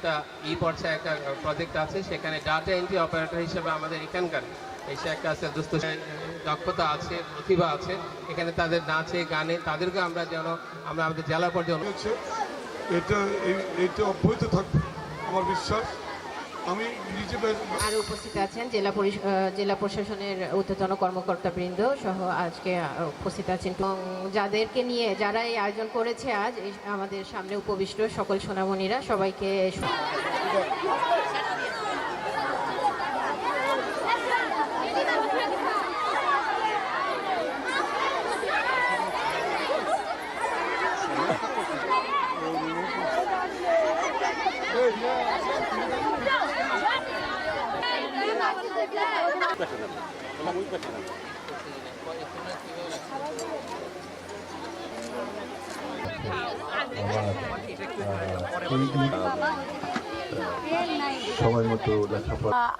একটা ই পর্যায়ে একটা প্রজেক্ট আছে, সেখানে ডাটা এন্ট্রি অপারেটর হিসেবে আমাদের এখানকার এই একটা আছে, দুস্থ দক্ষতা আছে, প্রতিভা আছে, এখানে তাদের নাচে, গানে, তাদেরকে আমরা যেন, আমরা আমাদের জেলা পর্যায়ে এটা এটা অব্যাহত থাকবে, আমার বিশ্বাস। আমি উপস্থিত আছেন জেলা জেলা প্রশাসনের ঊর্ধ্বতন কর্মকর্তাবৃন্দ সহ আজকে উপস্থিত আছেন। এবং যাদেরকে নিয়ে যারা এই আয়োজন করেছে আজ আমাদের সামনে উপবিষ্ট সকল সোনামণিরা সবাইকে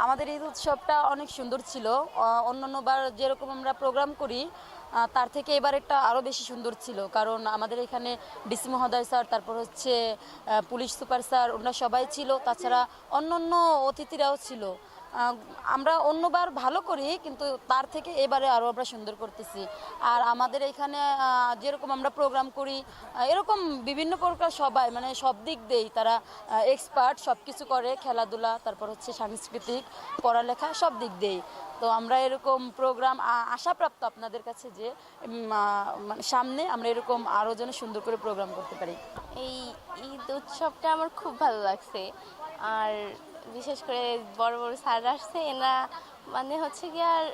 আমাদের ঈদ উৎসবটা অনেক সুন্দর ছিল। আহ, অন্যান্যবার যেরকম আমরা প্রোগ্রাম করি তার থেকে এবার একটা আরও বেশি সুন্দর ছিল। কারণ আমাদের এখানে ডিসি মহোদয় স্যার তারপর হচ্ছে পুলিশ সুপার স্যার ওনারা সবাই ছিল। তাছাড়া অন্য অন্য অতিথিরাও ছিল। আমরা অন্যবার ভালো করি, কিন্তু তার থেকে এবারে আরও আমরা সুন্দর করতেছি। আর আমাদের এখানে যেরকম আমরা প্রোগ্রাম করি এরকম বিভিন্ন প্রকার সবাই মানে সব দিক দিয়েই তারা এক্সপার্ট সব কিছু করে, খেলাধুলা, তারপর হচ্ছে সাংস্কৃতিক, পড়ালেখা, সব দিক দিয়েই। তো আমরা এরকম প্রোগ্রাম আশাপ্রাপ্ত আপনাদের কাছে যে মানে সামনে আমরা এরকম আরও যেন সুন্দর করে প্রোগ্রাম করতে পারি। এই ঈদ উৎসবটা আমার খুব ভালো লাগছে। আর বিশেষ করে বড় বড় স্যার আসছে এরা মানে হচ্ছে কি আর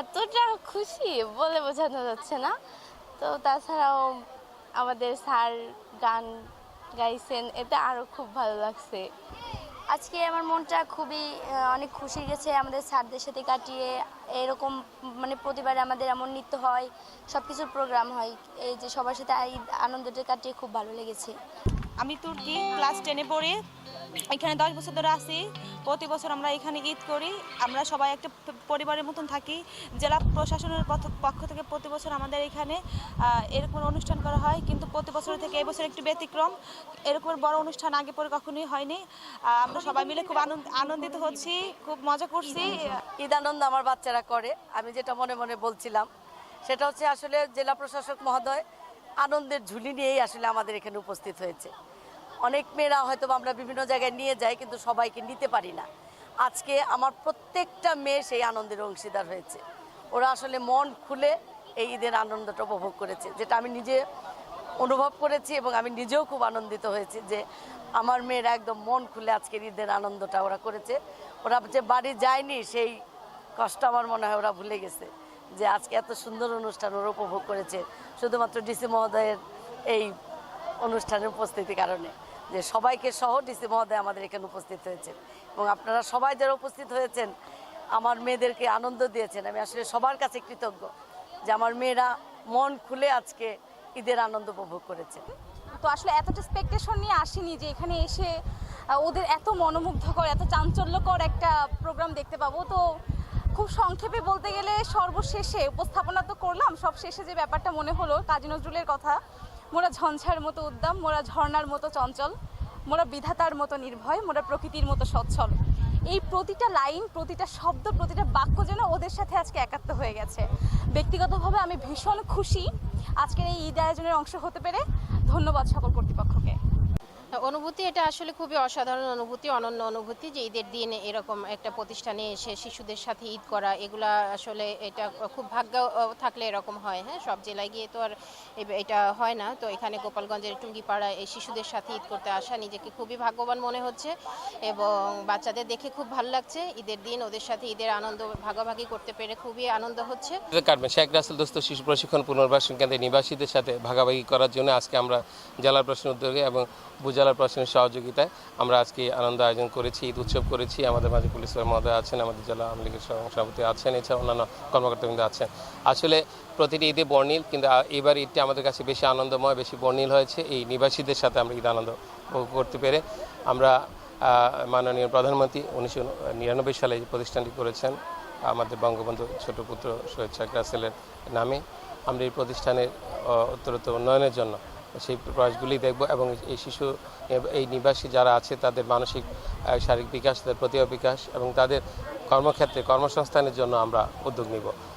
এতটা খুশি বলে বোঝানো যাচ্ছে না। তো তাছাড়াও আমাদের স্যার গান গাইছেন এতে আরও খুব ভালো লাগছে। আজকে আমার মনটা খুবই অনেক খুশি গেছে আমাদের স্যারদের সাথে কাটিয়ে। এরকম মানে প্রতিবারে আমাদের এমন নৃত্য হয় সব কিছুর প্রোগ্রাম হয় এই যে সবার সাথে আনন্দটা কাটিয়ে খুব ভালো লেগেছে। আমি তুর্কি ক্লাস টেনে পড়ি এখানে দশ বছর ধরে আছি। প্রতি বছর আমরা এখানে ঈদ করি। আমরা সবাই একটা পরিবারের মতন থাকি। জেলা প্রশাসনের পক্ষ থেকে প্রতি বছর আমাদের এখানে এরকম অনুষ্ঠান করা হয়। কিন্তু প্রতি বছর থেকে এবছর একটু ব্যতিক্রম। এরকম বড় অনুষ্ঠান আগে পরে কখনোই হয়নি। আমরা সবাই মিলে খুব আনন্দ, আনন্দিত হচ্ছি। খুব মজা করছি। ঈদ আনন্দ আমার বাচ্চারা করে। আমি যেটা মনে মনে বলছিলাম, সেটা হচ্ছে আসলে জেলা প্রশাসক মহোদয় আনন্দের ঝুলি নিয়েই আসলে আমাদের এখানে উপস্থিত হয়েছে। অনেক মেয়েরা হয়তো আমরা বিভিন্ন জায়গায় নিয়ে যাই, কিন্তু সবাইকে নিতে পারি না। আজকে আমার প্রত্যেকটা মেয়ে সেই আনন্দের অংশীদার হয়েছে। ওরা আসলে মন খুলে এই ঈদের আনন্দটা উপভোগ করেছে, যেটা আমি নিজে অনুভব করেছি এবং আমি নিজেও খুব আনন্দিত হয়েছি যে আমার মেয়েরা একদম মন খুলে আজকের ঈদের আনন্দটা ওরা করেছে। ওরা যে বাড়ি যায়নি, সেই কষ্ট আমার মনে হয় ওরা ভুলে গেছে যে আজকে এত সুন্দর অনুষ্ঠান ওরা উপভোগ করেছে, শুধুমাত্র ডিসি মহোদয়ের এই অনুষ্ঠানের উপস্থিতির কারণে। যে সবাইকে সহ ডিসি মহোদয় আমাদের এখানে উপস্থিত হয়েছে এবং আপনারা সবাই যারা উপস্থিত হয়েছেন, আমার মেয়েদেরকে আনন্দ দিয়েছেন। আমি আসলে সবার কাছে কৃতজ্ঞ যে আমার মেয়েরা মন খুলে আজকে ঈদের আনন্দ উপভোগ করেছে। তো আসলে এতটা এক্সপেকটেশন নিয়ে আসিনি যে এখানে এসে ওদের এত মনোমুগ্ধকর, এত চাঞ্চল্যকর একটা প্রোগ্রাম দেখতে পাবো। তো খুব সংক্ষেপে বলতে গেলে সর্বশেষে উপস্থাপনা তো করলাম সব শেষে যে ব্যাপারটা মনে হলো, কাজী নজরুলের কথা মোরা ঝঞ্ঝার মতো উদ্যম মোরা ঝর্ণার মতো চঞ্চল, মোরা বিধাতার মতো নির্ভয়, মোরা প্রকৃতির মতো সচ্ছল। এই প্রতিটা লাইন, প্রতিটা শব্দ, প্রতিটা বাক্য যেন ওদের সাথে আজকে একাত্ম হয়ে গেছে। ব্যক্তিগতভাবে আমি ভীষণ খুশি আজকের এই ঈদ আয়োজনের অংশ হতে পেরে। ধন্যবাদ সকল কর্তৃপক্ষকে অনুভূতি এটা আসলে খুবই অসাধারণ অনুভূতি, অনন্য অনুভূতি যে ঈদের দিন এরকম একটা প্রতিষ্ঠানে এসে শিশুদের সাথে ঈদ করা, এগুলা আসলে এটা খুব ভাগ্য থাকলে এরকম হয়। হ্যাঁ সব জেলায় গিয়ে তো আর এটা হয় না। তো এখানে গোপালগঞ্জের টুঙ্গিপাড়ায় এই শিশুদের সাথে ঈদ করতে আসা নিজেকে খুবই ভাগ্যবান মনে হচ্ছে এবং বাচ্চাদের দেখে খুব ভালো লাগছে। ঈদের দিন ওদের সাথে ঈদের আনন্দ ভাগাভাগি করতে পেরে খুবই আনন্দ হচ্ছে। শেখ রাসেল দোস্ত শিশু প্রশিক্ষণ পুনর্বাসন কেন্দ্রের নিবাসীদের সাথে ভাগাভাগি করার জন্য আজকে আমরা জেলা প্রশাসন উদ্যোগে এবং উপজেলা প্রশাসনের সহযোগিতায় আমরা আজকে আনন্দ আয়োজন করেছি, ঈদ উৎসব করেছি। আমাদের মাঝে পুলিশ মহোদয় আছেন, আমাদের জেলা আওয়ামী লীগের সভাপতি আছেন, এছাড়া অন্যান্য কর্মকর্তাবৃন্দ আছেন। আসলে প্রতিটি ঈদে বর্ণিল, কিন্তু এবার ঈদটি আমাদের কাছে বেশি আনন্দময়, বেশি বর্ণিল হয়েছে। এই নিবাসীদের সাথে আমরা ঈদ আনন্দ করতে পেরে আমরা মাননীয় প্রধানমন্ত্রী উনিশশো নিরানব্বই সালে এই প্রতিষ্ঠানটি করেছেন, আমাদের বঙ্গবন্ধু ছোট পুত্র শহীদ শেখ রাসেলের নামে, আমরা এই প্রতিষ্ঠানের উত্তরোত্তর উন্নয়নের জন্য সেই প্রয়াসগুলি দেখব এবং এই শিশু, এই নিবাসী যারা আছে, তাদের মানসিক শারীরিক বিকাশ, তাদের প্রতিভা বিকাশ এবং তাদের কর্মক্ষেত্রে, কর্মসংস্থানের জন্য আমরা উদ্যোগ নিব।